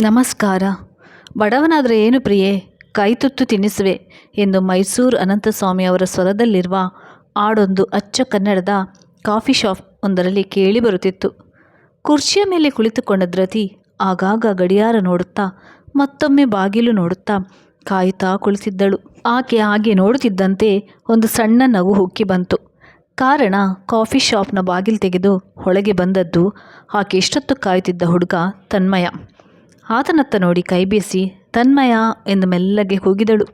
ನಮಸ್ಕಾರ. ಬಡವನಾದರೆ ಏನು ಪ್ರಿಯೆ? ಕೈತುತ್ತು ತಿನ್ನಿಸುವೆ ಎಂದು ಮೈಸೂರು ಅನಂತಸ್ವಾಮಿ ಅವರ ಸ್ವರದಲ್ಲಿರುವ ಹಾಡೊಂದು ಅಚ್ಚ ಕನ್ನಡದ ಕಾಫಿ ಶಾಪ್ ಒಂದರಲ್ಲಿ ಕೇಳಿ ಬರುತ್ತಿತ್ತು. ಕುರ್ಚಿಯ ಮೇಲೆ ಕುಳಿತುಕೊಂಡ ದ್ರತಿ ಆಗಾಗ ಗಡಿಯಾರ ನೋಡುತ್ತಾ ಮತ್ತೊಮ್ಮೆ ಬಾಗಿಲು ನೋಡುತ್ತಾ ಕಾಯುತ್ತಾ ಕುಳಿತಿದ್ದಳು. ಆಕೆ ಹಾಗೆ ನೋಡುತ್ತಿದ್ದಂತೆ ಒಂದು ಸಣ್ಣ ನಗು ಹುಕ್ಕಿ ಬಂತು. ಕಾರಣ ಕಾಫಿ ಶಾಪ್ನ ಬಾಗಿಲು ತೆಗೆದು ಒಳಗೆ ಬಂದದ್ದು ಆಕೆ ಇಷ್ಟೊತ್ತು ಕಾಯುತ್ತಿದ್ದ ಹುಡುಗ ತನ್ಮಯ. ಆತನತ್ತ ನೋಡಿ ಕೈ ಬೀಸಿ ತನ್ಮಯ ಎಂದು ಮೆಲ್ಲಗೆ ಕೂಗಿದಳು.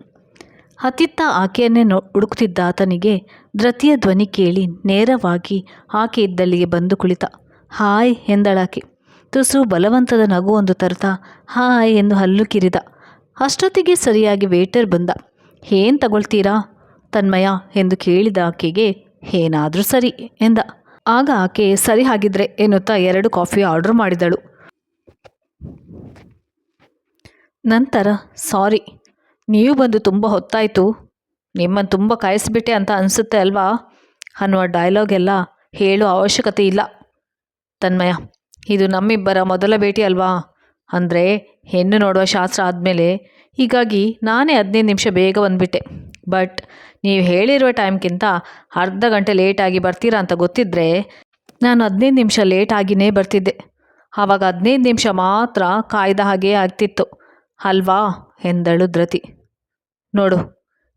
ಹತ್ತಿತ್ತ ಆಕೆಯನ್ನೇ ನೋ, ಹುಡುಕುತ್ತಿದ್ದ ಆತನಿಗೆ ಧೃತಿಯ ಧ್ವನಿ ಕೇಳಿ ನೇರವಾಗಿ ಆಕೆ ಇದ್ದಲ್ಲಿಗೆ ಬಂದು ಕುಳಿತ. ಹಾಯ್ ಎಂದಳಾಕೆ ತುಸು ಬಲವಂತದ ನಗು ಒಂದು ತರುತ್ತಾ ಹಾಯ್ ಎಂದು ಹಲ್ಲು ಕಿರಿದ. ಅಷ್ಟೊತ್ತಿಗೆ ಸರಿಯಾಗಿ ವೇಟರ್ ಬಂದ. ಏನು ತಗೊಳ್ತೀರಾ? ತನ್ಮಯ ಎಂದು ಕೇಳಿದ ಆಕೆಗೆ, ಏನಾದರೂ ಸರಿ ಎಂದ. ಆಗ ಆಕೆ, ಸರಿ ಹಾಗಿದ್ರೆ ಎನ್ನುತ್ತಾ ಎರಡು ಕಾಫಿ ಆರ್ಡರ್ ಮಾಡಿದಳು. ನಂತರ, ಸಾರಿ, ನೀವು ಬಂದು ತುಂಬ ಹೊತ್ತಾಯಿತು. ನಿಮ್ಮನ್ನು ತುಂಬ ಕಾಯಿಸ್ಬಿಟ್ಟೆ ಅಂತ ಅನಿಸುತ್ತೆ ಅಲ್ವಾ? ಅನ್ನುವ ಡೈಲಾಗ್ ಎಲ್ಲ ಹೇಳೋ ಅವಶ್ಯಕತೆ ಇಲ್ಲ. ತನ್ಮಯ, ಇದು ನಮ್ಮಿಬ್ಬರ ಮೊದಲ ಭೇಟಿ ಅಲ್ವಾ? ಅಂದರೆ ಹೆಣ್ಣು ನೋಡುವ ಶಾಸ್ತ್ರ ಆದಮೇಲೆ. ಹೀಗಾಗಿ ನಾನೇ ಹದಿನೈದು ನಿಮಿಷ ಬೇಗ ಬಂದುಬಿಟ್ಟೆ. ಬಟ್ ನೀವು ಹೇಳಿರುವ ಟೈಮ್ಗಿಂತ ಅರ್ಧ ಗಂಟೆ ಲೇಟಾಗಿ ಬರ್ತೀರಾ ಅಂತ ಗೊತ್ತಿದ್ದರೆ ನಾನು ಹದಿನೈದು ನಿಮಿಷ ಲೇಟ್ ಆಗಿಯೇ ಬರ್ತಿದ್ದೆ. ಆವಾಗ ಹದಿನೈದು ನಿಮಿಷ ಮಾತ್ರ ಕಾಯ್ದ ಹಾಗೆ ಆಗ್ತಿತ್ತು. ಅಲ್ವಾ? ಎಂದಳು ಧೃತಿ ನೋಡು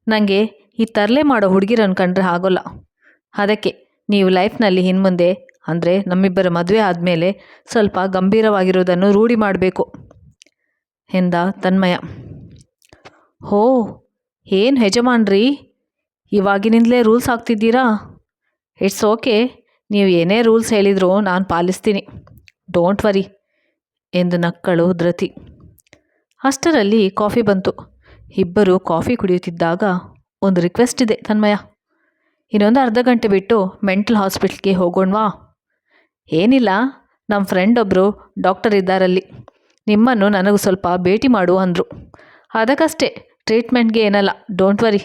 ನನಗೆ ಈ ತರಲೆ ಮಾಡೋ ಹುಡುಗಿರನ್ನು ಕಂಡ್ರೆ ಆಗೋಲ್ಲ. ಅದಕ್ಕೆ ನೀವು ಲೈಫ್ನಲ್ಲಿ ಹಿನ್ಮುಂದೆ ಅಂದರೆ ನಮ್ಮಿಬ್ಬರ ಮದುವೆ ಆದಮೇಲೆ ಸ್ವಲ್ಪ ಗಂಭೀರವಾಗಿರೋದನ್ನು ರೂಢಿ ಮಾಡಬೇಕು, ಎಂದ ತನ್ಮಯ. ಹೋ, ಏನು ಯಜಮಾನ್ರಿ? ಇವಾಗಿನಿಂದಲೇ ರೂಲ್ಸ್ ಹಾಕ್ತಿದ್ದೀರಾ? ಇಟ್ಸ್ ಓಕೆ, ನೀವು ಏನೇ ರೂಲ್ಸ್ ಹೇಳಿದರೂ ನಾನು ಪಾಲಿಸ್ತೀನಿ. ಡೋಂಟ್ ವರಿ, ಎಂದು ನಕ್ಕಳು ಧೃತಿ ಅಷ್ಟರಲ್ಲಿ ಕಾಫಿ ಬಂತು. ಇಬ್ಬರು ಕಾಫಿ ಕುಡಿಯುತ್ತಿದ್ದಾಗ ಒಂದು ರಿಕ್ವೆಸ್ಟ್ ಇದೆ ತನ್ಮಯ. ಇನ್ನೊಂದು ಅರ್ಧ ಗಂಟೆ ಬಿಟ್ಟು ಮೆಂಟಲ್ ಹಾಸ್ಪಿಟ್ಲ್ಗೆ ಹೋಗೋಣವಾ ಏನಿಲ್ಲ ನಮ್ಮ ಫ್ರೆಂಡ್ ಒಬ್ಬರು ಡಾಕ್ಟರ್ ಇದ್ದಾರಲ್ಲಿ. ನಿಮ್ಮನ್ನು ನನಗೂ ಸ್ವಲ್ಪ ಭೇಟಿ ಮಾಡು ಅಂದರು. ಅದಕ್ಕಷ್ಟೇ, ಟ್ರೀಟ್ಮೆಂಟ್ಗೆ ಏನಲ್ಲ, ಡೋಂಟ್ ವರಿ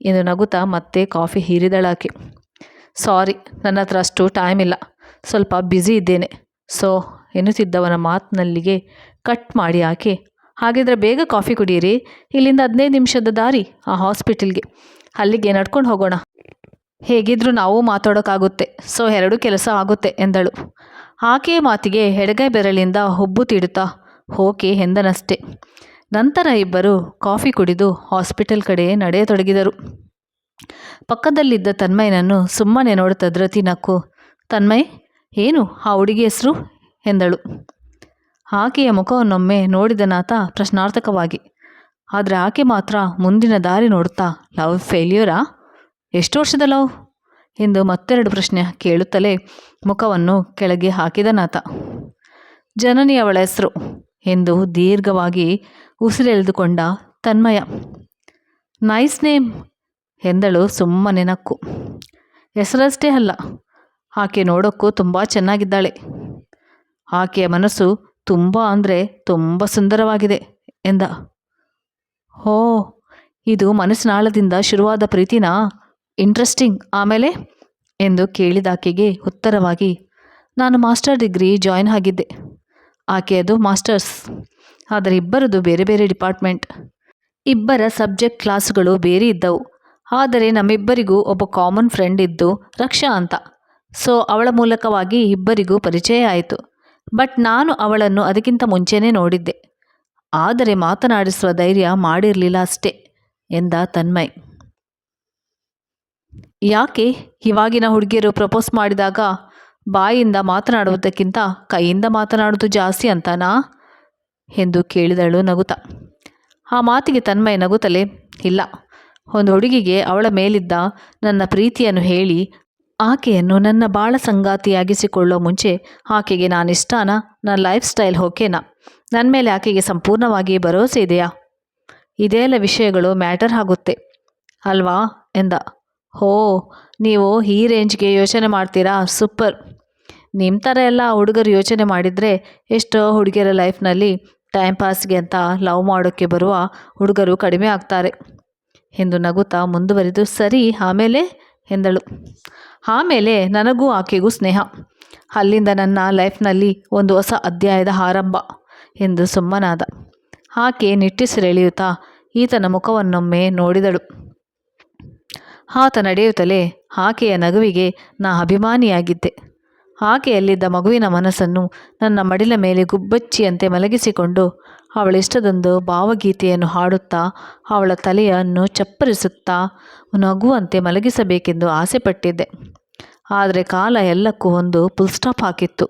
ಎಂದು ನಗುತ್ತಾ ಮತ್ತೆ ಕಾಫಿ ಹೀರಿದಳಾಕೆ. ಸಾರಿ, ನನ್ನ ಹತ್ರ ಅಷ್ಟು ಟೈಮ್ ಇಲ್ಲ, ಸ್ವಲ್ಪ ಬ್ಯುಸಿ ಇದ್ದೇನೆ. ಸೊ, ಎನ್ನುತ್ತಿದ್ದವನ ಮಾತಿನಲ್ಲಿಗೆ ಕಟ್ ಮಾಡಿ ಆಕೆ ಹಾಗಿದ್ರೆ ಬೇಗ ಕಾಫಿ ಕುಡಿಯಿರಿ ಇಲ್ಲಿಂದ ಹದಿನೈದು ನಿಮಿಷದ ದಾರಿ, ಆ ಹಾಸ್ಪಿಟಲ್ಗೆ. ಅಲ್ಲಿಗೆ ನಡ್ಕೊಂಡು ಹೋಗೋಣ. ಹೇಗಿದ್ರೂ ನಾವು ಮಾತಾಡೋಕ್ಕಾಗುತ್ತೆ ಸೊ, ಎರಡೂ ಕೆಲಸ ಆಗುತ್ತೆ ಎಂದಳು. ಆಕೆಯ ಮಾತಿಗೆ ಎಡಗೈ ಬೆರಳಿಂದ ಹುಬ್ಬು ತೀಡುತ್ತಾ, ಓಕೆ ಎಂದನಷ್ಟೆ. ನಂತರ ಇಬ್ಬರು ಕಾಫಿ ಕುಡಿದು ಹಾಸ್ಪಿಟಲ್ ಕಡೆ ನಡೆಯತೊಡಗಿದರು. ಪಕ್ಕದಲ್ಲಿದ್ದ ತನ್ಮಯನನ್ನು ಸುಮ್ಮನೆ ನೋಡುತ್ತ ಧೃತಿ ನಕ್ಕು, ತನ್ಮಯ್, ಏನು ಆ ಹುಡುಗಿ ಹೆಸರು? ಎಂದಳು. ಆಕೆಯ ಮುಖವನ್ನೊಮ್ಮೆ ನೋಡಿದನಾತ ಪ್ರಶ್ನಾರ್ಥಕವಾಗಿ, ಆದರೆ ಆಕೆ ಮಾತ್ರ ಮುಂದಿನ ದಾರಿ ನೋಡುತ್ತಾ? ಲವ್ ಫೇಲ್ಯೂರಾ ಎಷ್ಟು ವರ್ಷದ ಲವ್ ಎಂದು ಮತ್ತೆರಡು ಪ್ರಶ್ನೆ ಕೇಳುತ್ತಲೇ ಮುಖವನ್ನು ಕೆಳಗೆ ಹಾಕಿದನಾತ ಜನನಿ ಅವಳ ಹೆಸರು ಎಂದು ದೀರ್ಘವಾಗಿ ಉಸಿರೆಳೆದುಕೊಂಡ ತನ್ಮಯ ನೈಸ್ ನೇಮ್ ಎಂದಳು ಸುಮ್ಮನೆ ನಕ್ಕು, ಹೆಸರಷ್ಟೇ ಅಲ್ಲ, ಆಕೆ ನೋಡೋಕ್ಕೂ ತುಂಬ ಚೆನ್ನಾಗಿದ್ದಾಳೆ, ಆಕೆಯ ಮನಸ್ಸು ತುಂಬ ಅಂದರೆ ತುಂಬ ಸುಂದರವಾಗಿದೆ ಎಂದ. ಹೋ, ಇದು ಮನಸ್ಸಿನಾಳದಿಂದ ಶುರುವಾದ ಪ್ರೀತಿನಾ ಇಂಟ್ರೆಸ್ಟಿಂಗ್ ಆಮೇಲೆ ಎಂದು ಕೇಳಿದಾಕೆಗೆ ಉತ್ತರವಾಗಿ, ನಾನು ಮಾಸ್ಟರ್ ಡಿಗ್ರಿ ಜಾಯಿನ್ ಆಗಿದ್ದೆ. ಆಕೆ ಅದು ಮಾಸ್ಟರ್ಸ್ ಆದರೆ ಇಬ್ಬರದು ಬೇರೆ ಬೇರೆ ಡಿಪಾರ್ಟ್ಮೆಂಟ್ ಇಬ್ಬರ ಸಬ್ಜೆಕ್ಟ್ ಕ್ಲಾಸ್ಗಳು ಬೇರೆ ಇದ್ದವು, ಆದರೆ ನಮ್ಮಿಬ್ಬರಿಗೂ ಒಬ್ಬ ಕಾಮನ್ ಫ್ರೆಂಡ್ ಇದ್ದು ರಕ್ಷಾ ಅಂತ. ಸೊ ಅವಳ ಮೂಲಕವಾಗಿ ಇಬ್ಬರಿಗೂ ಪರಿಚಯ ಆಯಿತು. ಬಟ್ ನಾನು ಅವಳನ್ನು ಅದಕ್ಕಿಂತ ಮುಂಚೆನೇ ನೋಡಿದ್ದೆ. ಆದರೆ ಮಾತನಾಡಿಸುವ ಧೈರ್ಯ ಮಾಡಿರಲಿಲ್ಲ ಅಷ್ಟೇ, ಎಂದ ತನ್ಮಯ್. ಯಾಕೆ ಇವಾಗಿನ ಹುಡುಗಿಯರು ಪ್ರಪೋಸ್ ಮಾಡಿದಾಗ ಬಾಯಿಂದ ಮಾತನಾಡುವುದಕ್ಕಿಂತ ಕೈಯಿಂದ ಮಾತನಾಡೋದು ಜಾಸ್ತಿ ಅಂತನಾ? ಎಂದು ಕೇಳಿದಳು ನಗುತ. ಆ ಮಾತಿಗೆ ತನ್ಮಯ ನಗುತ್ತಲೇ, ಇಲ್ಲ, ಒಂದು ಹುಡುಗಿಗೆ ಅವಳ ಮೇಲಿದ್ದ ನನ್ನ ಪ್ರೀತಿಯನ್ನು ಹೇಳಿ ಆಕೆಯನ್ನು ನನ್ನ ಬಾಳ ಸಂಗಾತಿಯಾಗಿಸಿಕೊಳ್ಳೋ ಮುಂಚೆ ಆಕೆಗೆ ನಾನಿಷ್ಟಾನ, ನನ್ನ ಲೈಫ್ ಸ್ಟೈಲ್ ಓಕೆನಾ ನನ್ನ ಮೇಲೆ ಆಕೆಗೆ ಸಂಪೂರ್ಣವಾಗಿ ಭರವಸೆ ಇದೆಯಾ? ಇದೆಲ್ಲ ವಿಷಯಗಳು ಮ್ಯಾಟರ್ ಆಗುತ್ತೆ. ಅಲ್ವಾ? ಎಂದ. ಹೋ, ನೀವು ಈ ರೇಂಜ್ಗೆ ಯೋಚನೆ ಮಾಡ್ತೀರಾ? ಸೂಪರ್. ನಿಮ್ಮ ಥರ ಎಲ್ಲ ಹುಡುಗರು ಯೋಚನೆ ಮಾಡಿದರೆ ಎಷ್ಟೋ ಹುಡುಗಿಯರ ಲೈಫ್ನಲ್ಲಿ ಟೈಮ್ ಪಾಸ್ಗೆ ಅಂತ ಲವ್ ಮಾಡೋಕ್ಕೆ ಬರುವ ಹುಡುಗರು ಕಡಿಮೆ ಆಗ್ತಾರೆ. ಎಂದು ನಗುತ್ತಾ ಮುಂದುವರಿದು, ಸರಿ, ಆಮೇಲೆ? ಎಂದಳು. ಆಮೇಲೆ ನನಗೂ ಆಕೆಗೂ ಸ್ನೇಹ. ಅಲ್ಲಿಂದ ನನ್ನ ಲೈಫ್ನಲ್ಲಿ ಒಂದು ಹೊಸ ಅಧ್ಯಾಯದ ಆರಂಭ ಎಂದು ಸುಮ್ಮನಾದ. ಆಕೆ ನಿಟ್ಟಿಸಿರೆಳೆಯುತ್ತಾ ಈತನ ಮುಖವನ್ನೊಮ್ಮೆ ನೋಡಿದಳು. ಆತ ನಡೆಯುತ್ತಲೇ ಆಕೆಯ ನಗುವಿಗೆ ನಾ ಅಭಿಮಾನಿಯಾಗಿದ್ದೆ. ಆಕೆಯಲ್ಲಿದ್ದ ಮಗುವಿನ ಮನಸ್ಸನ್ನು ನನ್ನ ಮಡಿಲ ಮೇಲೆ ಗುಬ್ಬಚ್ಚಿಯಂತೆ ಮಲಗಿಸಿಕೊಂಡು ಅವಳಿಷ್ಟದೊಂದು ಭಾವಗೀತೆಯನ್ನು ಹಾಡುತ್ತಾ ಅವಳ ತಲೆಯನ್ನು ಚಪ್ಪರಿಸುತ್ತಾ ನಗುವಂತೆ ಮಲಗಿಸಬೇಕೆಂದು ಆಸೆಪಟ್ಟಿದ್ದೆ. ಆದರೆ ಕಾಲ ಎಲ್ಲಕ್ಕೂ ಒಂದು ಫುಲ್ ಸ್ಟಾಪ್ ಹಾಕಿತ್ತು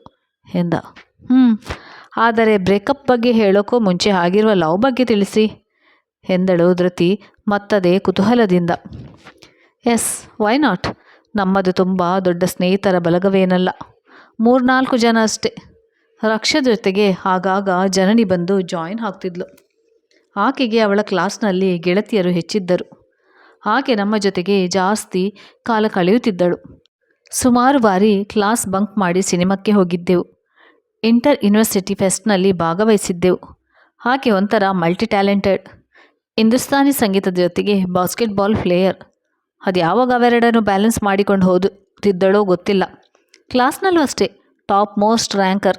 ಎಂದ. ಹ್ಞೂ ಆದರೆ ಬ್ರೇಕಪ್ ಬಗ್ಗೆ ಹೇಳೋಕ್ಕೂ ಮುಂಚೆ ಆಗಿರುವ ಲವ್ ಬಗ್ಗೆ ತಿಳಿಸಿ ಎಂದಳು ಧೃತಿ ಮತ್ತದೇ ಕುತೂಹಲದಿಂದ. ಎಸ್ ವೈ ನಾಟ್ ನಮ್ಮದು ತುಂಬ ದೊಡ್ಡ ಸ್ನೇಹಿತರ ಬಲಗವೇನಲ್ಲ ಮೂರ್ನಾಲ್ಕು ಜನ ಅಷ್ಟೇ. ರಕ್ಷದ ಜೊತೆಗೆ ಆಗಾಗ ಜನನಿ ಬಂದು ಜಾಯಿನ್ ಆಗ್ತಿದ್ಲು. ಆಕೆಗೆ ಅವಳ ಕ್ಲಾಸ್ನಲ್ಲಿ ಗೆಳತಿಯರು ಹೆಚ್ಚಿದ್ದರು. ಆಕೆ ನಮ್ಮ ಜೊತೆಗೆ ಜಾಸ್ತಿ ಕಾಲ ಕಳೆಯುತ್ತಿದ್ದಳು. ಸುಮಾರು ಬಾರಿ ಕ್ಲಾಸ್ ಬಂಕ್ ಮಾಡಿ ಸಿನಿಮಾಕ್ಕೆ ಹೋಗಿದ್ದೆವು. ಇಂಟರ್ ಯೂನಿವರ್ಸಿಟಿ ಫೆಸ್ಟ್ನಲ್ಲಿ ಭಾಗವಹಿಸಿದ್ದೆವು. ಆಕೆ ಒಂಥರ ಮಲ್ಟಿ ಟ್ಯಾಲೆಂಟೆಡ್ ಹಿಂದೂಸ್ತಾನಿ ಸಂಗೀತದ ಜೊತೆಗೆ ಬಾಸ್ಕೆಟ್ಬಾಲ್ ಪ್ಲೇಯರ್. ಅದು ಯಾವಾಗ ಅವೆರಡನ್ನು ಬ್ಯಾಲೆನ್ಸ್ ಮಾಡಿಕೊಂಡು ಹೋದುತ್ತಿದ್ದಳೋ ಗೊತ್ತಿಲ್ಲ. ಕ್ಲಾಸ್ನಲ್ಲೂ ಅಷ್ಟೇ, ಟಾಪ್ ಮೋಸ್ಟ್ ರ್ಯಾಂಕರ್.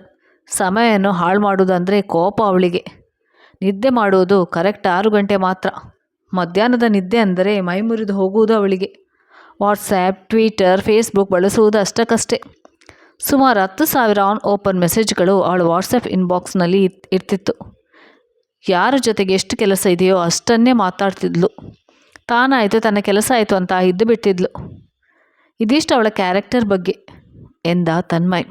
ಸಮಯವನ್ನು ಹಾಳು ಮಾಡುವುದಂದರೆ ಕೋಪ ಅವಳಿಗೆ. ನಿದ್ದೆ ಮಾಡುವುದು ಕರೆಕ್ಟ್ ಆರು ಗಂಟೆ ಮಾತ್ರ. ಮಧ್ಯಾಹ್ನದ ನಿದ್ದೆ ಅಂದರೆ ಮೈ ಮುರಿದು ಹೋಗುವುದು ಅವಳಿಗೆ. ವಾಟ್ಸ್ಯಾಪ್ ಟ್ವಿಟರ್, ಫೇಸ್ಬುಕ್ ಬಳಸುವುದು ಅಷ್ಟಕ್ಕಷ್ಟೇ. ಸುಮಾರು ಹತ್ತು ಸಾವಿರ ಆನ್ ಓಪನ್ ಮೆಸೇಜ್ಗಳು ಅವಳ ವಾಟ್ಸಪ್ ಇನ್ಬಾಕ್ಸ್ನಲ್ಲಿ ಇರ್ತಿತ್ತು. ಯಾರ ಜೊತೆಗೆ ಎಷ್ಟು ಕೆಲಸ ಇದೆಯೋ ಅಷ್ಟನ್ನೇ ಮಾತಾಡ್ತಿದ್ಲು. ತಾನಾಯಿತು ತನ್ನ ಕೆಲಸ ಆಯಿತು ಅಂತ ಇದ್ದು ಬಿಟ್ಟಿದ್ಲು ಇದಿಷ್ಟು ಅವಳ ಕ್ಯಾರೆಕ್ಟರ್ ಬಗ್ಗೆ. ಎಂದ ತನ್ಮಯ್.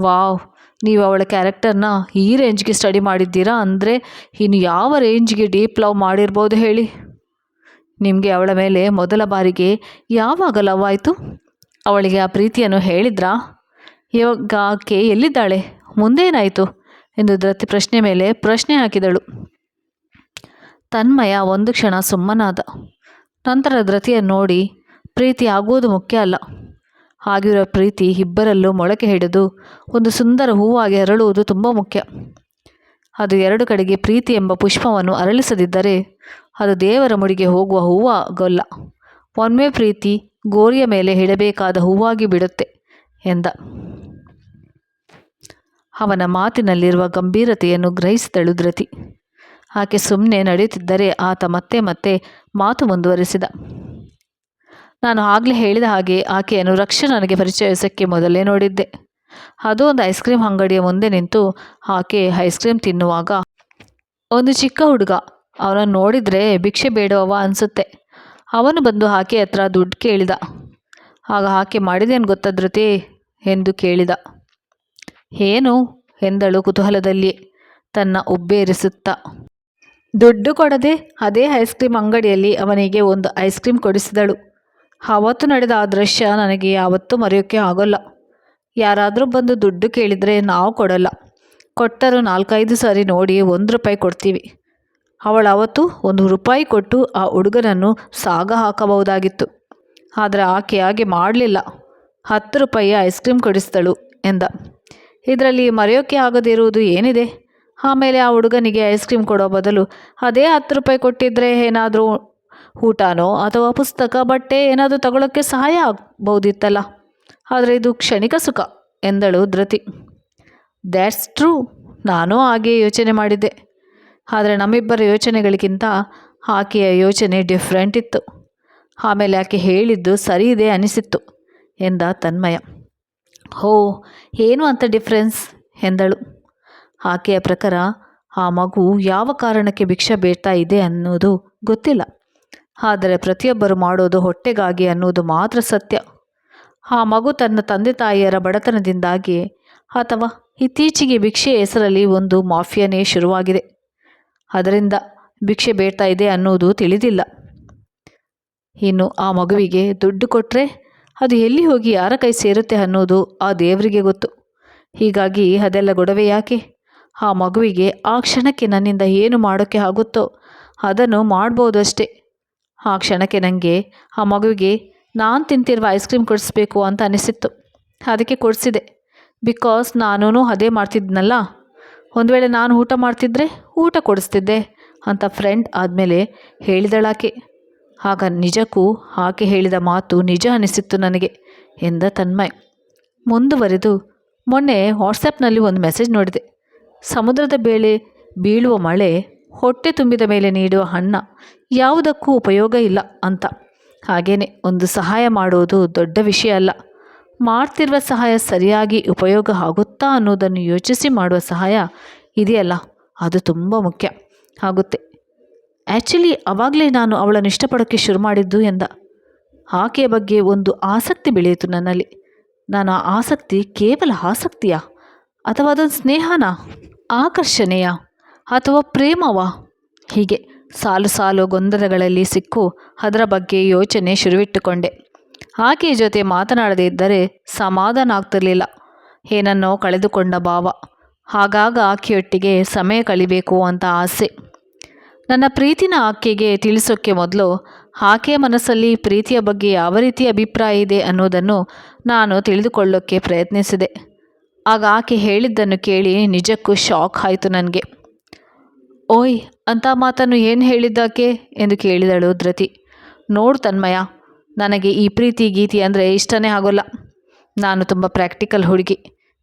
ವಾವ್, ನೀವು ಅವಳ ಕ್ಯಾರೆಕ್ಟರ್ನ ಈ ರೇಂಜ್ಗೆ ಸ್ಟಡಿ ಮಾಡಿದ್ದೀರಾ? ಅಂದರೆ ಇನ್ನು ಯಾವ ರೇಂಜ್ಗೆ ಡೀಪ್ ಲವ್ ಮಾಡಿರ್ಬೋದು ಹೇಳಿ. ನಿಮಗೆ ಅವಳ ಮೇಲೆ ಮೊದಲ ಬಾರಿಗೆ ಯಾವಾಗ ಲವ್ ಆಯಿತು? ಅವಳಿಗೆ ಆ ಪ್ರೀತಿಯನ್ನು ಹೇಳಿದ್ರಾ? ಇವಾಗ ಆಕೆ ಎಲ್ಲಿದ್ದಾಳೆ? ಮುಂದೇನಾಯಿತು? ಎಂದು ದ್ರತಿ ಪ್ರಶ್ನೆ ಮೇಲೆ ಪ್ರಶ್ನೆ ಹಾಕಿದಳು. ತನ್ಮಯ ಒಂದು ಕ್ಷಣ ಸುಮ್ಮನಾದ. ನಂತರ ಧೃತಿಯನ್ನು ನೋಡಿ, ಪ್ರೀತಿ ಆಗುವುದು ಮುಖ್ಯ ಅಲ್ಲ. ಆಗಿರೋ ಪ್ರೀತಿ ಇಬ್ಬರಲ್ಲೂ ಮೊಳಕೆ ಹಿಡಿದು ಒಂದು ಸುಂದರ ಹೂವಾಗಿ ಅರಳುವುದು ತುಂಬ ಮುಖ್ಯ. ಅದು ಎರಡು ಕಡೆಗೆ ಪ್ರೀತಿ ಎಂಬ ಪುಷ್ಪವನ್ನು ಅರಳಿಸದಿದ್ದರೆ ಅದು ದೇವರ ಮುಡಿಗೆ ಹೋಗುವ ಹೂವಾಗಲ್ಲ ಒಮ್ಮೆ ಪ್ರೀತಿ ಗೋರಿಯ ಮೇಲೆ ಹಿಡಬೇಕಾದ ಹೂವಾಗಿ ಬಿಡುತ್ತೆ ಎಂದ. ಅವನ ಮಾತಿನಲ್ಲಿರುವ ಗಂಭೀರತೆಯನ್ನು ಗ್ರಹಿಸಿದಳು ಧೃತಿ. ಆಕೆ ಸುಮ್ಮನೆ ನಡೆಯುತ್ತಿದ್ದರೆ ಆತ ಮತ್ತೆ ಮತ್ತೆ ಮಾತು ಮುಂದುವರಿಸಿದ. ನಾನು ಆಗಲೇ ಹೇಳಿದ ಹಾಗೆ ಆಕೆಯನ್ನು ರಕ್ಷ ನನಗೆ ಪರಿಚಯಿಸೋಕ್ಕೆ ಮೊದಲೇ ನೋಡಿದ್ದೆ. ಅದು ಒಂದು ಐಸ್ ಕ್ರೀಮ್ ಅಂಗಡಿಯ ಮುಂದೆ ನಿಂತು ಆಕೆ ಐಸ್ ಕ್ರೀಮ್ ತಿನ್ನುವಾಗ ಒಂದು ಚಿಕ್ಕ ಹುಡುಗ ಅವನನ್ನು ನೋಡಿದರೆ ಭಿಕ್ಷೆ ಬೇಡವ ಅನಿಸುತ್ತೆ. ಅವನು ಬಂದು ಆಕೆ ಹತ್ರ ದುಡ್ಡು ಕೇಳಿದ. ಆಗ ಆಕೆ ಮಾಡಿದೇನು ಗೊತ್ತಾ ಎಂದು ಕೇಳಿದ. ಏನು? ಎಂದಳು ಕುತೂಹಲದಲ್ಲಿ ತನ್ನ ಉಬ್ಬೇರಿಸುತ್ತಾ ದುಡ್ಡು ಕೊಡದೆ ಅದೇ ಐಸ್ ಕ್ರೀಮ್ ಅಂಗಡಿಯಲ್ಲಿ ಅವನಿಗೆ ಒಂದು ಐಸ್ ಕ್ರೀಮ್ ಕೊಡಿಸಿದಳು. ಆವತ್ತು ನಡೆದ ಆ ದೃಶ್ಯ ನನಗೆ ಯಾವತ್ತೂ ಮರೆಯೋಕ್ಕೆ ಆಗೋಲ್ಲ. ಯಾರಾದರೂ ಬಂದು ದುಡ್ಡು ಕೇಳಿದರೆ ನಾವು ಕೊಡಲ್ಲ. ಕೊಟ್ಟರು ನಾಲ್ಕೈದು ಸಾರಿ ನೋಡಿ ಒಂದು ರೂಪಾಯಿ ಕೊಡ್ತೀವಿ. ಅವಳು ಅವತ್ತು ಒಂದು ರೂಪಾಯಿ ಕೊಟ್ಟು ಆ ಹುಡುಗನನ್ನು ಸಾಗ ಹಾಕಬಹುದಾಗಿತ್ತು. ಆದರೆ ಆಕೆ ಹಾಗೆ ಮಾಡಲಿಲ್ಲ. ಹತ್ತು ರೂಪಾಯಿ ಐಸ್ ಕ್ರೀಮ್ ಕೊಡಿಸಿದಳು ಎಂದ. ಇದರಲ್ಲಿ ಮರೆಯೋಕ್ಕೆ ಆಗದಿರುವುದು ಏನಿದೆ? ಆಮೇಲೆ ಆ ಹುಡುಗನಿಗೆ ಐಸ್ ಕ್ರೀಮ್ ಕೊಡೋ ಬದಲು ಅದೇ ಹತ್ತು ರೂಪಾಯಿ ಕೊಟ್ಟಿದ್ದರೆ ಏನಾದರೂ ಊಟನೋ ಅಥವಾ ಪುಸ್ತಕ, ಬಟ್ಟೆ ಏನಾದರೂ ತಗೊಳ್ಳೋಕ್ಕೆ ಸಹಾಯ ಆಗ್ಬೋದಿತ್ತಲ್ಲ ಆದರೆ ಇದು ಕ್ಷಣಿಕ ಸುಖ ಎಂದಳು ಧೃತಿ. ದ್ಯಾಟ್ಸ್ ಟ್ರೂ ನಾನು ಹಾಗೆ ಯೋಚನೆ ಮಾಡಿದ್ದೆ. ಆದರೆ ನಮ್ಮಿಬ್ಬರ ಯೋಚನೆಗಳಿಗಿಂತ ಆಕೆಯ ಯೋಚನೆ ಡಿಫ್ರೆಂಟ್ ಇತ್ತು. ಆಮೇಲೆ ಆಕೆ ಹೇಳಿದ್ದು ಸರಿ ಇದೆ ಅನಿಸಿತ್ತು ಎಂದ ತನ್ಮಯ. ಹೋ, ಏನು ಅಂತ ಡಿಫ್ರೆನ್ಸ್ ಎಂದಳು. ಆಕೆಯ ಪ್ರಕಾರ ಆ ಮಗು ಯಾವ ಕಾರಣಕ್ಕೆ ಭಿಕ್ಷೆ ಬೇಡ್ತಾ ಇದೆ ಅನ್ನೋದು ಗೊತ್ತಿಲ್ಲ. ಆದರೆ ಪ್ರತಿಯೊಬ್ಬರು ಮಾಡೋದು ಹೊಟ್ಟೆಗಾಗಿ ಅನ್ನೋದು ಮಾತ್ರ ಸತ್ಯ. ಆ ಮಗು ತನ್ನ ತಂದೆ ತಾಯಿಯರ ಬಡತನದಿಂದಾಗಿ ಅಥವಾ ಇತ್ತೀಚೆಗೆ ಭಿಕ್ಷೆ ಹೆಸರಲ್ಲಿ ಒಂದು ಮಾಫಿಯಾನೇ ಶುರುವಾಗಿದೆ. ಅದರಿಂದ ಭಿಕ್ಷೆ ಬೇಡ್ತಾ ಇದೆ ಅನ್ನೋದು ತಿಳಿದಿಲ್ಲ. ಇನ್ನು ಆ ಮಗುವಿಗೆ ದುಡ್ಡು ಕೊಟ್ಟರೆ ಅದು ಎಲ್ಲಿ ಹೋಗಿ ಯಾರ ಕೈ ಸೇರುತ್ತೆ ಅನ್ನೋದು ಆ ದೇವರಿಗೆ ಗೊತ್ತು. ಹೀಗಾಗಿ ಅದೆಲ್ಲ ಗೊಡವೆ ಯಾಕೆ? ಆ ಮಗುವಿಗೆ ಆ ಕ್ಷಣಕ್ಕೆ ನನ್ನಿಂದ ಏನು ಮಾಡೋಕ್ಕೆ ಆಗುತ್ತೋ ಅದನ್ನು ಮಾಡ್ಬೋದು ಅಷ್ಟೇ. ಆ ಕ್ಷಣಕ್ಕೆ ನನಗೆ ಆ ಮಗುವಿಗೆ, ನಾನು ತಿಂತಿರುವ ಐಸ್ ಕ್ರೀಮ್ ಕೊಡಿಸ್ಬೇಕು ಅಂತ ಅನಿಸಿತ್ತು. ಅದಕ್ಕೆ ಕೊಡಿಸಿದೆ. ಬಿಕಾಸ್ ನಾನೂ ಅದೇ ಮಾಡ್ತಿದ್ನಲ್ಲ. ಒಂದು ವೇಳೆ ನಾನು ಊಟ ಮಾಡ್ತಿದ್ರೆ ಊಟ ಕೊಡಿಸ್ತಿದ್ದೆ ಅಂತ ಫ್ರೆಂಡ್ ಆದಮೇಲೆ ಹೇಳಿದಳಾಕೆ. ಆಗ ನಿಜಕ್ಕೂ ಆಕೆ ಹೇಳಿದ ಮಾತು ನಿಜ ಅನಿಸಿತ್ತು ನನಗೆ ಎಂದ ತನ್ಮಯ್. ಮುಂದುವರೆದು ಮೊನ್ನೆ ವಾಟ್ಸಪ್ನಲ್ಲಿ ಒಂದು ಮೆಸೇಜ್ ನೋಡಿದೆ. ಸಮುದ್ರದ ಬೇಳೆ ಬೀಳುವ ಮಳೆ ಹೊಟ್ಟೆ ತುಂಬಿದ ಮೇಲೆ ನೀಡುವ ಹಣ್ಣ ಯಾವುದಕ್ಕೂ ಉಪಯೋಗ ಇಲ್ಲ ಅಂತ. ಹಾಗೇನೆ ಒಂದು ಸಹಾಯ ಮಾಡುವುದು ದೊಡ್ಡ ವಿಷಯ ಅಲ್ಲ. ಮಾಡ್ತಿರುವ ಸಹಾಯ ಸರಿಯಾಗಿ ಉಪಯೋಗ ಆಗುತ್ತಾ ಅನ್ನೋದನ್ನು ಯೋಚಿಸಿ ಮಾಡುವ ಸಹಾಯ ಇದೆಯಲ್ಲ, ಅದು ತುಂಬ ಮುಖ್ಯ ಆಗುತ್ತೆ. ಆ್ಯಕ್ಚುಲಿ ಆವಾಗಲೇ ನಾನು ಅವಳನ್ನು ಇಷ್ಟಪಡೋಕ್ಕೆ ಶುರು ಮಾಡಿದ್ದು ಎಂದ. ಆಕೆಯ ಬಗ್ಗೆ ಒಂದು ಆಸಕ್ತಿ ಬೆಳೆಯಿತು ನನ್ನಲ್ಲಿ. ನಾನು ಆ ಆಸಕ್ತಿ ಕೇವಲ ಆಸಕ್ತಿಯ? ಅಥವಾ ಅದೊಂದು ಸ್ನೇಹನ? ಆಕರ್ಷಣೆಯ? ಅಥವಾ ಪ್ರೇಮವಾ? ಹೀಗೆ ಸಾಲು ಸಾಲು ಗೊಂದಲಗಳಲ್ಲಿ ಸಿಕ್ಕು ಅದರ ಬಗ್ಗೆ ಯೋಚನೆ ಶುರುವಿಟ್ಟುಕೊಂಡೆ. ಆಕೆಯ ಜೊತೆ ಮಾತನಾಡದೇ ಇದ್ದರೆ ಸಮಾಧಾನ ಆಗ್ತಿರಲಿಲ್ಲ ಏನನ್ನೋ ಕಳೆದುಕೊಂಡ ಭಾವ. ಆಗಾಗ ಆಕೆಯೊಟ್ಟಿಗೆ ಸಮಯ ಕಳಿಬೇಕು ಅಂತ ಆಸೆ. ನನ್ನ ಪ್ರೀತಿನ ಆಕೆಗೆ ತಿಳಿಸೋಕ್ಕೆ ಮೊದಲು ಆಕೆಯ ಮನಸ್ಸಲ್ಲಿ ಪ್ರೀತಿಯ ಬಗ್ಗೆ ಯಾವ ರೀತಿ ಅಭಿಪ್ರಾಯ ಇದೆ ಅನ್ನೋದನ್ನು ನಾನು ತಿಳಿದುಕೊಳ್ಳೋಕ್ಕೆ ಪ್ರಯತ್ನಿಸಿದೆ. ಆಗ ಆಕೆ ಹೇಳಿದ್ದನ್ನು ಕೇಳಿ ನಿಜಕ್ಕೂ ಶಾಕ್ ಆಯಿತು ನನಗೆ. ಓಯ್ ಅಂಥ ಮಾತನ್ನು ಏನು ಹೇಳಿದ್ದಾಕೆ? ಎಂದು ಕೇಳಿದಳು ಧೃತಿ. ನೋಡು ತನ್ಮಯ, ನನಗೆ ಈ ಪ್ರೀತಿ ಗೀತಿ ಅಂದರೆ ಇಷ್ಟನೇ ಆಗೋಲ್ಲ. ನಾನು ತುಂಬ ಪ್ರಾಕ್ಟಿಕಲ್ ಹುಡುಗಿ.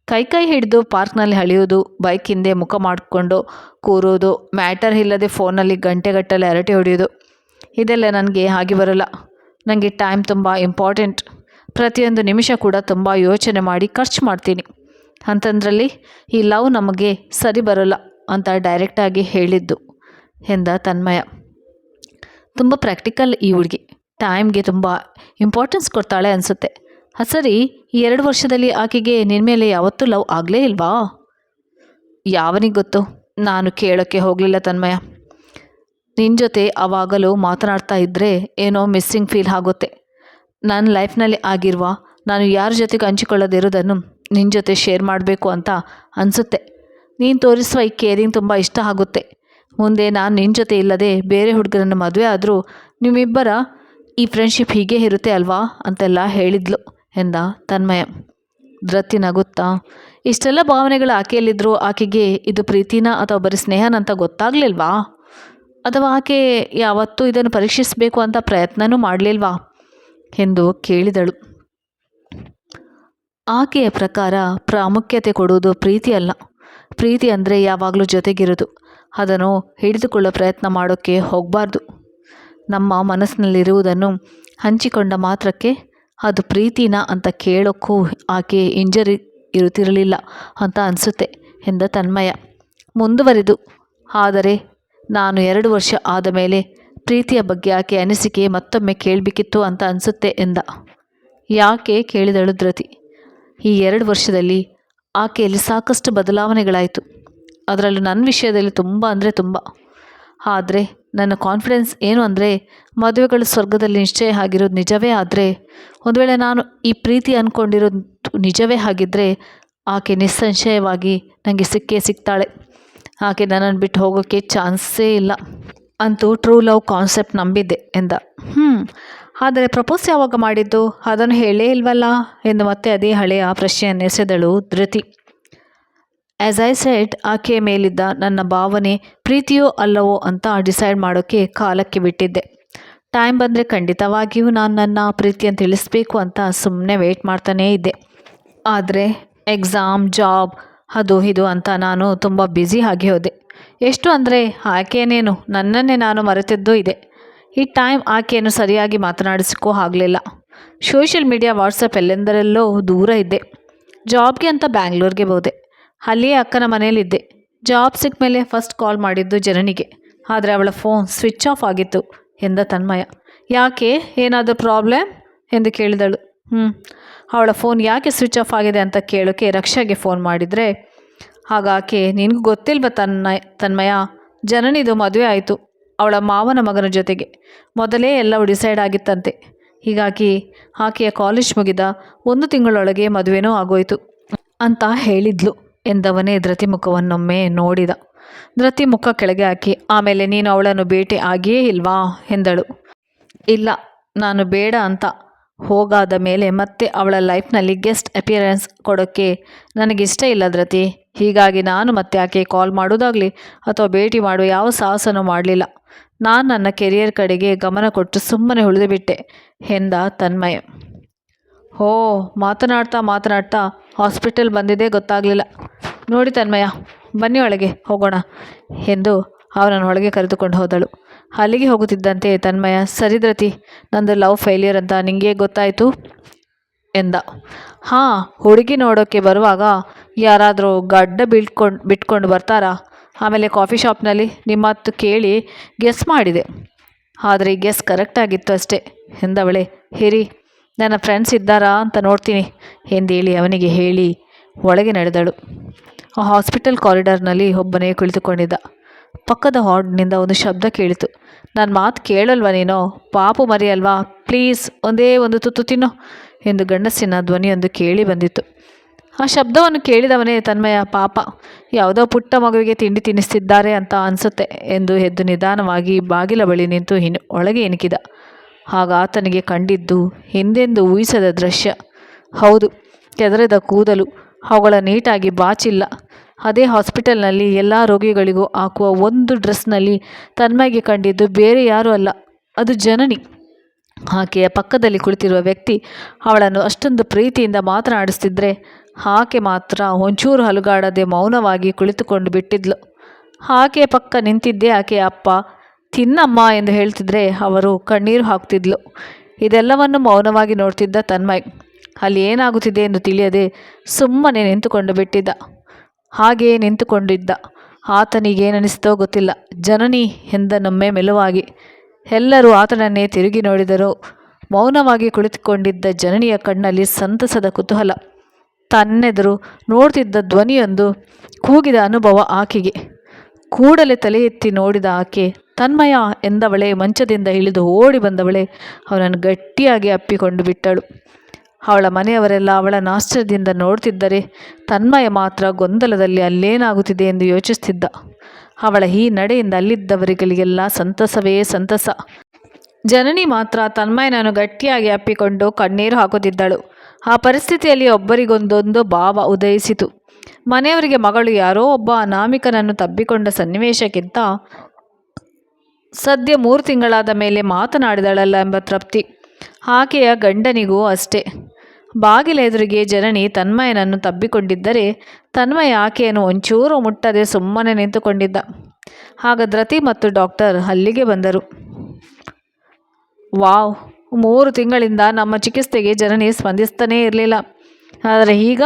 ಕೈ ಕೈ ಹಿಡಿದು ಪಾರ್ಕ್ನಲ್ಲಿ ಅಳೆಯೋದು, ಬೈಕ್ ಹಿಂದೆ ಮುಖ ಮಾಡಿಕೊಂಡು ಕೂರೋದು, ಮ್ಯಾಟರ್ ಇಲ್ಲದೆ ಫೋನಲ್ಲಿ ಗಂಟೆಗಟ್ಟಲೆ ಅರಟೆ ಹೊಡೆಯೋದು, ಇದೆಲ್ಲ ನನಗೆ ಹಾಗೆ ಬರೋಲ್ಲ. ನನಗೆ ಟೈಮ್ ತುಂಬ ಇಂಪಾರ್ಟೆಂಟ್. ಪ್ರತಿಯೊಂದು ನಿಮಿಷ ಕೂಡ ತುಂಬ ಯೋಚನೆ ಮಾಡಿ ಖರ್ಚು ಮಾಡ್ತೀನಿ. ಅಂತಂದ್ರಲ್ಲಿ, ಈ ಲವ್ ನಮಗೆ ಸರಿ ಬರೋಲ್ಲ. ಅಂತ ಡೈರೆಕ್ಟಾಗಿ ಹೇಳಿದ್ದು ಎಂದ ತನ್ಮಯ. ತುಂಬ ಪ್ರಾಕ್ಟಿಕಲ್ ಈ ಹುಡುಗಿ. ಟೈಮ್ಗೆ ತುಂಬ ಇಂಪಾರ್ಟೆನ್ಸ್ ಕೊಡ್ತಾಳೆ ಅನಿಸುತ್ತೆ. ಹಾಂ ಸರಿ, ಈ ಎರಡು ವರ್ಷದಲ್ಲಿ ಆಕೆಗೆ ನಿನ್ನ ಮೇಲೆ ಯಾವತ್ತೂ ಲವ್ ಆಗಲೇ ಇಲ್ವಾ? ಯಾವನಿಗೆ ಗೊತ್ತು? ನಾನು ಕೇಳೋಕ್ಕೆ ಹೋಗಲಿಲ್ಲ ತನ್ಮಯ. ನಿನ್ನ ಜೊತೆ ಆವಾಗಲೂ ಮಾತನಾಡ್ತಾ ಇದ್ದರೆ ಏನೋ ಮಿಸ್ಸಿಂಗ್ ಫೀಲ್ ಆಗುತ್ತೆ. ನನ್ನ ಲೈಫ್ನಲ್ಲಿ ಆಗಿರುವ ನಾನು ಯಾರ ಜೊತೆಗೆ ಹಂಚಿಕೊಳ್ಳೋದಿರೋದನ್ನು ನಿನ್ನ ಜೊತೆ ಶೇರ್ ಮಾಡಬೇಕು ಅಂತ ಅನಿಸುತ್ತೆ. ನೀನು ತೋರಿಸುವ ಈ ಕೇರಿಂಗ್ ತುಂಬ ಇಷ್ಟ ಆಗುತ್ತೆ. ಮುಂದೆ ನಾನು ನಿನ್ನ ಜೊತೆ ಇಲ್ಲದೆ ಬೇರೆ ಹುಡುಗರನ್ನು ಮದುವೆ ಆದರೂ ನಿಮ್ಮಿಬ್ಬರ ಈ ಫ್ರೆಂಡ್ಶಿಪ್ ಹೀಗೆ ಇರುತ್ತೆ ಅಲ್ವಾ ಅಂತೆಲ್ಲ ಹೇಳಿದ್ಲು ಎಂದ ತನ್ಮಯ. ಧೃತಿ ನಗುತ್ತಾ, ಇಷ್ಟೆಲ್ಲ ಭಾವನೆಗಳು ಆಕೆಯಲ್ಲಿದ್ದರೂ ಆಕೆಗೆ ಇದು ಪ್ರೀತಿನ ಅಥವಾ ಬರೀ ಸ್ನೇಹನ ಅಂತ ಗೊತ್ತಾಗಲಿಲ್ವಾ? ಅಥವಾ ಆಕೆ ಯಾವತ್ತೂ ಇದನ್ನು ಪರೀಕ್ಷಿಸಬೇಕು ಅಂತ ಪ್ರಯತ್ನವೂ ಮಾಡಲಿಲ್ವಾ? ಎಂದು ಕೇಳಿದಳು. ಆಕೆಯ ಪ್ರಕಾರ ಪ್ರಾಮುಖ್ಯತೆ ಕೊಡುವುದು ಪ್ರೀತಿ ಅಲ್ಲ ಪ್ರೀತಿ ಅಂದರೆ ಯಾವಾಗಲೂ ಜೊತೆಗಿರೋದು. ಅದನ್ನು ಹಿಡಿದುಕೊಳ್ಳೋ ಪ್ರಯತ್ನ ಮಾಡೋಕ್ಕೆ ಹೋಗಬಾರ್ದು. ನಮ್ಮ ಮನಸ್ಸಿನಲ್ಲಿರುವುದನ್ನು ಹಂಚಿಕೊಂಡ ಮಾತ್ರಕ್ಕೆ ಅದು ಪ್ರೀತಿನ ಅಂತ ಕೇಳೋಕ್ಕೂ ಆಕೆ ಇಂಜರಿ ಇರುತ್ತಿರಲಿಲ್ಲ ಅಂತ ಅನಿಸುತ್ತೆ ಎಂದ ತನ್ಮಯ. ಮುಂದುವರಿದು. ಆದರೆ ನಾನು ಎರಡು ವರ್ಷ ಆದ ಮೇಲೆ ಪ್ರೀತಿಯ ಬಗ್ಗೆ ಆಕೆ ಅನಿಸಿಕೆ ಮತ್ತೊಮ್ಮೆ ಕೇಳಬೇಕಿತ್ತು ಅಂತ ಅನಿಸುತ್ತೆ ಎಂದ. ಯಾಕೆ ಕೇಳಿದಳು ಧೃತಿ ಈ ಎರಡು ವರ್ಷದಲ್ಲಿ ಆಕೆಯಲ್ಲಿ ಸಾಕಷ್ಟು ಬದಲಾವಣೆಗಳಾಯಿತು. ಅದರಲ್ಲೂ ನನ್ನ ವಿಷಯದಲ್ಲಿ ತುಂಬ ಅಂದರೆ ತುಂಬ. ಆದರೆ ನನ್ನ ಕಾನ್ಫಿಡೆನ್ಸ್ ಏನು ಅಂದರೆ ಮದುವೆಗಳು ಸ್ವರ್ಗದಲ್ಲಿ ನಿಶ್ಚಯ ಆಗಿರೋದು ನಿಜವೇ ಆದರೆ ಒಂದು ವೇಳೆ ನಾನು ಈ ಪ್ರೀತಿ ಅಂದ್ಕೊಂಡಿರೋದು ನಿಜವೇ ಆಗಿದ್ದರೆ ಆಕೆ ನಿಸ್ಸಂಶಯವಾಗಿ ನನಗೆ ಸಿಕ್ಕೇ ಸಿಗ್ತಾಳೆ ಆಕೆ ನನ್ನನ್ನು ಬಿಟ್ಟು ಹೋಗೋಕ್ಕೆ ಚಾನ್ಸೇ ಇಲ್ಲ. ಅಂತೂ ಟ್ರೂ ಲವ್ ಕಾನ್ಸೆಪ್ಟ್ ನಂಬಿದ್ದೆ ಎಂದ. ಹ್ಞೂ ಆದರೆ ಪ್ರಪೋಸ್ ಯಾವಾಗ ಮಾಡಿದ್ದು? ಅದನ್ನು ಹೇಳೇ ಇಲ್ವಲ್ಲ? ಎಂದು ಮತ್ತೆ ಅದೇ ಹಳೆಯ ಪ್ರಶ್ನೆಯನ್ನು ಎಸೆದಳು ಧೃತಿ. ಆ್ಯಸ್ ಐ ಸೆಟ್ ಆಕೆಯ ಮೇಲಿದ್ದ ನನ್ನ ಭಾವನೆ ಪ್ರೀತಿಯೋ ಅಲ್ಲವೋ ಅಂತ ಡಿಸೈಡ್ ಮಾಡೋಕ್ಕೆ ಕಾಲಕ್ಕೆ ಬಿಟ್ಟಿದ್ದೆ. ಟೈಮ್ ಬಂದರೆ ಖಂಡಿತವಾಗಿಯೂ ನಾನು ನನ್ನ ಪ್ರೀತಿಯನ್ನು ತಿಳಿಸ್ಬೇಕು ಅಂತ ಸುಮ್ಮನೆ ವೆಯ್ಟ್ ಮಾಡ್ತಾನೇ ಇದ್ದೆ. ಆದರೆ ಎಕ್ಸಾಮ್ ಜಾಬ್ ಅದು ಇದು ಅಂತ ನಾನು ತುಂಬ ಬ್ಯುಸಿ ಆಗಿ ಹೋದೆ. ಎಷ್ಟು ಅಂದರೆ ಆಕೆಯೇನೇನು ನನ್ನನ್ನೇ ನಾನು ಮರೆತಿದ್ದೂ ಇದೆ. ಈ ಟೈಮ್ ಆಕೆಯನ್ನು ಸರಿಯಾಗಿ ಮಾತನಾಡಿಸಿಕೋ ಆಗಲಿಲ್ಲ. ಸೋಷಿಯಲ್ ಮೀಡಿಯಾ ವಾಟ್ಸಪ್ ಎಲ್ಲೆಂದರೆಲ್ಲೋ ದೂರ ಇದ್ದೆ. ಜಾಬ್ಗೆ ಅಂತ ಬ್ಯಾಂಗ್ಳೂರ್ಗೆ ಹೋದೆ. ಅಲ್ಲಿಯೇ ಅಕ್ಕನ ಮನೆಯಲ್ಲಿದ್ದೆ. ಜಾಬ್ ಸಿಕ್ಕ ಮೇಲೆ ಫಸ್ಟ್ ಕಾಲ್ ಮಾಡಿದ್ದು ಜನನಿಗೆ. ಆದರೆ ಅವಳ ಫೋನ್ ಸ್ವಿಚ್ ಆಫ್ ಆಗಿತ್ತು ಎಂದ ತನ್ಮಯ. ಯಾಕೆ? ಏನಾದರೂ ಪ್ರಾಬ್ಲಮ್ ಎಂದು ಕೇಳಿದಳು. ಹ್ಞೂ ಅವಳ ಫೋನ್ ಯಾಕೆ ಸ್ವಿಚ್ ಆಫ್ ಆಗಿದೆ ಅಂತ ಕೇಳೋಕೆ ರಕ್ಷಾಗೆ ಫೋನ್ ಮಾಡಿದರೆ, ಆಗ ಆಕೆ, ನಿನಗೂ ಗೊತ್ತಿಲ್ವ ತನ್ನ ತನ್ಮಯ, ಜನನಿದು ಮದುವೆ ಆಯಿತು. ಅವಳ ಮಾವನ ಮಗನ ಜೊತೆಗೆ. ಮೊದಲೇ ಎಲ್ಲವೂ ಡಿಸೈಡ್ ಆಗಿತ್ತಂತೆ. ಹೀಗಾಗಿ ಆಕೆಯ ಕಾಲೇಜ್ ಮುಗಿದ ಒಂದು ತಿಂಗಳೊಳಗೆ ಮದುವೆನೂ ಆಗೋಯ್ತು. ಅಂತ ಹೇಳಿದ್ಲು ಎಂದವನೇ ಧೃತಿ ಮುಖವನ್ನೊಮ್ಮೆ ನೋಡಿದ. ಧೃತಿ ಮುಖ ಕೆಳಗೆ ಹಾಕಿ, ಆಮೇಲೆ ನೀನು ಅವಳನ್ನು ಭೇಟಿ ಆಗಿಯೇ ಇಲ್ವಾ? ಎಂದಳು. ಇಲ್ಲ, ನಾನು ಬೇಡ ಅಂತ ಹೋಗಾದ ಮೇಲೆ ಮತ್ತೆ ಅವಳ ಲೈಫ್ನಲ್ಲಿ ಗೆಸ್ಟ್ ಅಪಿಯರೆನ್ಸ್ ಕೊಡೋಕ್ಕೆ ನನಗಿಷ್ಟ ಇಲ್ಲ ಧೃತಿ ಹೀಗಾಗಿ ನಾನು ಮತ್ತೆ ಆಕೆ ಕಾಲ್ ಮಾಡೋದಾಗಲಿ ಅಥವಾ ಭೇಟಿ ಮಾಡುವ ಯಾವ ಸಾಹಸನೂ ಮಾಡಲಿಲ್ಲ. ನಾನು ನನ್ನ ಕೆರಿಯರ್ ಕಡೆಗೆ ಗಮನ ಕೊಟ್ಟು ಸುಮ್ಮನೆ ಉಳಿದು ಬಿಟ್ಟೆ, ಎಂದ ತನ್ಮಯ. ಓ ಮಾತನಾಡ್ತಾ ಮಾತನಾಡ್ತಾ ಹಾಸ್ಪಿಟಲ್ ಬಂದಿದ್ದೇ ಗೊತ್ತಾಗಲಿಲ್ಲ. ನೋಡಿ ತನ್ಮಯ, ಬನ್ನಿ ಒಳಗೆ ಹೋಗೋಣ ಎಂದು ಅವನನ್ನು ಒಳಗೆ ಕರೆದುಕೊಂಡು ಹೋದಳು. ಅಲ್ಲಿಗೆ ಹೋಗುತ್ತಿದ್ದಂತೆ ತನ್ಮಯ, ಸರಿದ್ರತಿ, ನಂದು ಲವ್ ಫೇಲಿಯರ್ ಅಂತ ನಿಂಗೆ ಗೊತ್ತಾಯಿತು? ಎಂದ. ಹಾಂ, ಹುಡುಗಿ ನೋಡೋಕ್ಕೆ ಬರುವಾಗ ಯಾರಾದರೂ ಗಡ್ಡ ಬಿಟ್ಕೊಂಡು ಬಿಟ್ಕೊಂಡು ಬರ್ತಾರಾ? ಆಮೇಲೆ ಕಾಫಿ ಶಾಪ್ನಲ್ಲಿ ನಿಮ್ಮ ಹತ್ತು ಕೇಳಿ ಗೆಸ್ ಮಾಡಿದೆ. ಆದರೆ ಗೆಸ್ ಕರೆಕ್ಟಾಗಿತ್ತು ಅಷ್ಟೇ, ಎಂದವಳೆ. ಹಿರಿ, ನನ್ನ ಫ್ರೆಂಡ್ಸ್ ಇದ್ದಾರಾ ಅಂತ ನೋಡ್ತೀನಿ, ಎಂದೇಳಿ ಅವನಿಗೆ ಹೇಳಿ ಒಳಗೆ ನಡೆದಳು. ಆ ಹಾಸ್ಪಿಟಲ್ ಕಾರಿಡಾರ್ನಲ್ಲಿ ಒಬ್ಬನೇ ಕುಳಿತುಕೊಂಡಿದ್ದ. ಪಕ್ಕದ ಹಾರ್ಡ್ನಿಂದ ಒಂದು ಶಬ್ದ ಕೇಳಿತು. ನನ್ನ ಮಾತು ಕೇಳಲ್ವ ನೀನು? ಪಾಪು ಮರಿ ಅಲ್ವಾ ಪ್ಲೀಸ್, ಒಂದೇ ಒಂದು ತುತ್ತು ತಿನ್ನು. ಎಂದು ಗಂಡಸಿನ ಧ್ವನಿಯೊಂದು ಕೇಳಿ ಬಂದಿತ್ತು. ಆ ಶಬ್ದವನ್ನು ಕೇಳಿದವನೇ ತನ್ಮಯ, ಪಾಪ, ಯಾವುದೋ ಪುಟ್ಟ ಮಗುವಿಗೆ ತಿಂಡಿ ತಿನ್ನಿಸ್ತಿದ್ದಾರೆ ಅಂತ ಅನಿಸುತ್ತೆ ಎಂದು ಎದ್ದು ನಿಧಾನವಾಗಿ ಬಾಗಿಲ ಬಳಿ ನಿಂತು ಹಿನ್ ಒಳಗೆ ಇಣುಕಿದ ಆಗ ಆತನಿಗೆ ಕಂಡಿದ್ದು ಹಿಂದೆಂದು ಊಹಿಸದ ದೃಶ್ಯ. ಹೌದು, ಕೆದರಿದ ಕೂದಲು, ಅವುಗಳ ನೀಟಾಗಿ ಬಾಚಿಲ್ಲ. ಅದೇ ಹಾಸ್ಪಿಟಲ್ನಲ್ಲಿ ಎಲ್ಲ ರೋಗಿಗಳಿಗೂ ಹಾಕುವ ಒಂದು ಡ್ರೆಸ್ನಲ್ಲಿ ತನ್ಮಯಿಗೆ ಕಂಡಿದ್ದು ಬೇರೆ ಯಾರೂ ಅಲ್ಲ, ಅದು ಜನನಿ. ಆಕೆಯ ಪಕ್ಕದಲ್ಲಿ ಕುಳಿತಿರುವ ವ್ಯಕ್ತಿ ಅವಳನ್ನು ಅಷ್ಟೊಂದು ಪ್ರೀತಿಯಿಂದ ಮಾತನಾಡಿಸ್ತಿದ್ರೆ ಆಕೆ ಮಾತ್ರ ಒಂಚೂರು ಹಲುಗಾಡದೆ ಮೌನವಾಗಿ ಕುಳಿತುಕೊಂಡು ಬಿಟ್ಟಿದ್ಲು. ಆಕೆಯ ಪಕ್ಕ ನಿಂತಿದ್ದೇ ಆಕೆಯ ಅಪ್ಪ, ತಿನ್ನಮ್ಮ ಎಂದು ಹೇಳ್ತಿದ್ರೆ ಅವರು ಕಣ್ಣೀರು ಹಾಕ್ತಿದ್ಲು. ಇದೆಲ್ಲವನ್ನು ಮೌನವಾಗಿ ನೋಡ್ತಿದ್ದ ತನ್ಮಯ್. ಅಲ್ಲಿ ಏನಾಗುತ್ತಿದೆ ಎಂದು ತಿಳಿಯದೆ ಸುಮ್ಮನೆ ನಿಂತುಕೊಂಡು ಬಿಟ್ಟಿದ್ದ. ಹಾಗೆಯೇ ನಿಂತುಕೊಂಡಿದ್ದ. ಆತನಿಗೇನನಿಸ್ತೋ ಗೊತ್ತಿಲ್ಲ. ಜನನಿ ಎಂದನೊಮ್ಮೆ ಮೆಲುವಾಗಿ. ಎಲ್ಲರೂ ಆತನನ್ನೇ ತಿರುಗಿ ನೋಡಿದರು. ಮೌನವಾಗಿ ಕುಳಿತುಕೊಂಡಿದ್ದ ಜನನಿಯ ಕಣ್ಣಲ್ಲಿ ಸಂತಸದ ಕುತೂಹಲ. ತನ್ನೆದುರು ನೋಡ್ತಿದ್ದ ಧ್ವನಿಯೊಂದು ಕೂಗಿದ ಅನುಭವ ಆಕೆಗೆ. ಕೂಡಲೇ ತಲೆ ಎತ್ತಿ ನೋಡಿದ ಆಕೆ, ತನ್ಮಯ ಎಂದವಳೆ ಮಂಚದಿಂದ ಇಳಿದು ಓಡಿ ಬಂದವಳೆ, ಅವನನ್ನು ಗಟ್ಟಿಯಾಗಿ ಅಪ್ಪಿಕೊಂಡು ಬಿಟ್ಟಳು. ಅವಳ ಮನೆಯವರೆಲ್ಲ ಅವಳನ್ನು ಆಶ್ಚರ್ಯದಿಂದ ನೋಡ್ತಿದ್ದರೆ, ತನ್ಮಯ ಮಾತ್ರ ಗೊಂದಲದಲ್ಲಿ ಅಲ್ಲೇನಾಗುತ್ತಿದೆ ಎಂದು ಯೋಚಿಸ್ತಿದ್ದ. ಅವಳ ಈ ನಡೆಯಿಂದ ಅಲ್ಲಿದ್ದವರಿಗಳಿಗೆಲ್ಲ ಸಂತಸವೇ ಸಂತಸ. ಜನನಿ ಮಾತ್ರ ತನ್ಮಯನನ್ನು ಗಟ್ಟಿಯಾಗಿ ಅಪ್ಪಿಕೊಂಡು ಕಣ್ಣೀರು ಹಾಕುತ್ತಿದ್ದಳು. ಆ ಪರಿಸ್ಥಿತಿಯಲ್ಲಿ ಒಬ್ಬರಿಗೊಂದೊಂದು ಭಾವ ಉದಯಿಸಿತು. ಮನೆಯವರಿಗೆ ಮಗಳು ಯಾರೋ ಒಬ್ಬ ಅನಾಮಿಕನನ್ನು ತಬ್ಬಿಕೊಂಡ ಸನ್ನಿವೇಶಕ್ಕಿಂತ ಸದ್ಯ ಮೂರು ತಿಂಗಳಾದ ಮೇಲೆ ಮಾತನಾಡಿದಳಲ್ಲ ಎಂಬ ತೃಪ್ತಿ. ಆಕೆಯ ಗಂಡನಿಗೂ ಅಷ್ಟೇ. ಬಾಗಿಲ ಎದುರಿಗೆ ಜನನಿ ತನ್ಮಯನನ್ನು ತಬ್ಬಿಕೊಂಡಿದ್ದರೆ ತನ್ಮಯ ಆಕೆಯನ್ನು ಒಂಚೂರು ಮುಟ್ಟದೆ ಸುಮ್ಮನೆ ನಿಂತುಕೊಂಡಿದ್ದ. ಆಗ ದ್ರತಿ ಮತ್ತು ಡಾಕ್ಟರ್ ಅಲ್ಲಿಗೆ ಬಂದರು. ವಾವ್, ಮೂರು ತಿಂಗಳಿಂದ ನಮ್ಮ ಚಿಕಿತ್ಸೆಗೆ ಜನನಿ ಸ್ಪಂದಿಸ್ತಾನೇ ಇರಲಿಲ್ಲ. ಆದರೆ ಈಗ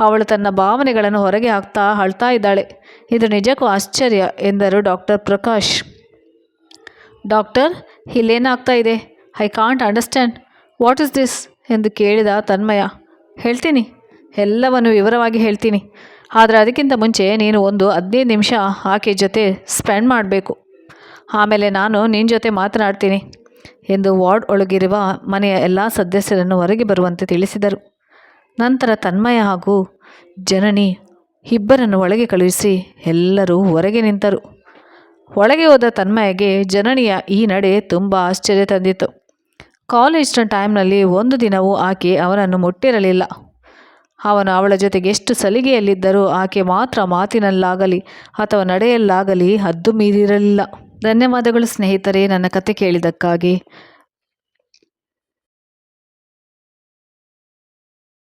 ಅವಳು ತನ್ನ ಭಾವನೆಗಳನ್ನು ಹೊರಗೆ ಹಾಕ್ತಾ ಅಳ್ತಾ ಇದ್ದಾಳೆ. ಇದು ನಿಜಕ್ಕೂ ಆಶ್ಚರ್ಯ, ಎಂದರು ಡಾಕ್ಟರ್ ಪ್ರಕಾಶ್. ಡಾಕ್ಟರ್, ಇಲ್ಲೇನಾಗ್ತಾ ಇದೆ? I can't understand. What is this? ಎಂದು ಕೇಳಿದ ತನ್ಮಯ, ಹೇಳ್ತೀನಿ, ಎಲ್ಲವನ್ನು ವಿವರವಾಗಿ ಹೇಳ್ತೀನಿ. ಆದರೆ ಅದಕ್ಕಿಂತ ಮುಂಚೆ ನೀನು ಒಂದು ಹದಿನೈದು ನಿಮಿಷ ಆಕೆ ಜೊತೆ ಸ್ಪೆಂಡ್ ಮಾಡಬೇಕು. ಆಮೇಲೆ ನಾನು ನಿನ್ನ ಜೊತೆ ಮಾತನಾಡ್ತೀನಿ ಎಂದು ವಾರ್ಡ್ ಒಳಗಿರುವ ಮನೆಯ ಎಲ್ಲ ಸದಸ್ಯರನ್ನು ಹೊರಗೆ ಬರುವಂತೆ ತಿಳಿಸಿದರು. ನಂತರ ತನ್ಮಯ ಹಾಗೂ ಜನನಿ ಇಬ್ಬರನ್ನು ಒಳಗೆ ಕಳುಹಿಸಿ ಎಲ್ಲರೂ ಹೊರಗೆ ನಿಂತರು. ಒಳಗೆ ಹೋದ ತನ್ಮಯಗೆ ಜನನಿಯ ಈ ನಡೆ ತುಂಬ ಆಶ್ಚರ್ಯ ತಂದಿತು ಕಾಲೇಜ್ನ ಟೈಮ್ನಲ್ಲಿ ಒಂದು ದಿನವೂ ಆಕೆ ಅವನನ್ನು ಮುಟ್ಟಿರಲಿಲ್ಲ. ಅವನು ಅವಳ ಜೊತೆಗೆ ಎಷ್ಟು ಸಲಿಗೆಯಲ್ಲಿದ್ದರೂ ಆಕೆ ಮಾತ್ರ ಮಾತಿನಲ್ಲಾಗಲಿ ಅಥವಾ ನಡೆಯಲ್ಲಾಗಲಿ ಹದ್ದು ಮೀರಿರಲಿಲ್ಲ. ಧನ್ಯವಾದಗಳು ಸ್ನೇಹಿತರೆ, ನನ್ನ ಕತೆ ಕೇಳಿದ್ದಕ್ಕಾಗಿ.